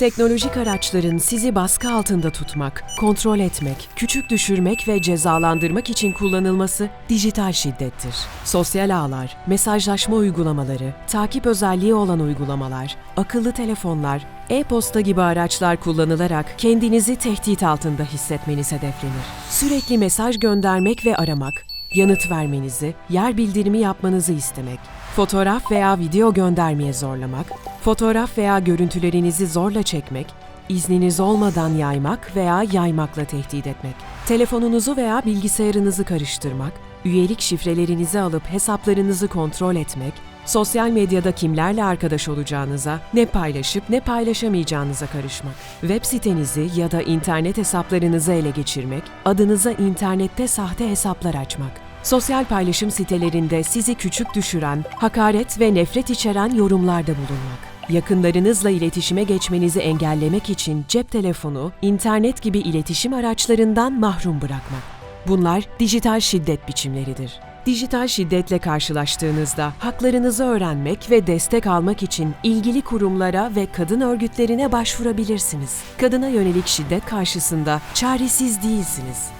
Teknolojik araçların sizi baskı altında tutmak, kontrol etmek, küçük düşürmek ve cezalandırmak için kullanılması dijital şiddettir. Sosyal ağlar, mesajlaşma uygulamaları, takip özelliği olan uygulamalar, akıllı telefonlar, e-posta gibi araçlar kullanılarak kendinizi tehdit altında hissetmeniz hedeflenir. Sürekli mesaj göndermek ve aramak, yanıt vermenizi, yer bildirimi yapmanızı istemek, fotoğraf veya video göndermeye zorlamak, fotoğraf veya görüntülerinizi zorla çekmek, izniniz olmadan yaymak veya yaymakla tehdit etmek, telefonunuzu veya bilgisayarınızı karıştırmak, üyelik şifrelerinizi alıp hesaplarınızı kontrol etmek, sosyal medyada kimlerle arkadaş olacağınıza, ne paylaşıp ne paylaşamayacağınıza karışmak, web sitenizi ya da internet hesaplarınızı ele geçirmek, adınıza internette sahte hesaplar açmak, sosyal paylaşım sitelerinde sizi küçük düşüren, hakaret ve nefret içeren yorumlarda bulunmak. Yakınlarınızla iletişime geçmenizi engellemek için cep telefonu, internet gibi iletişim araçlarından mahrum bırakmak. Bunlar dijital şiddet biçimleridir. Dijital şiddetle karşılaştığınızda haklarınızı öğrenmek ve destek almak için ilgili kurumlara ve kadın örgütlerine başvurabilirsiniz. Kadına yönelik şiddet karşısında çaresiz değilsiniz.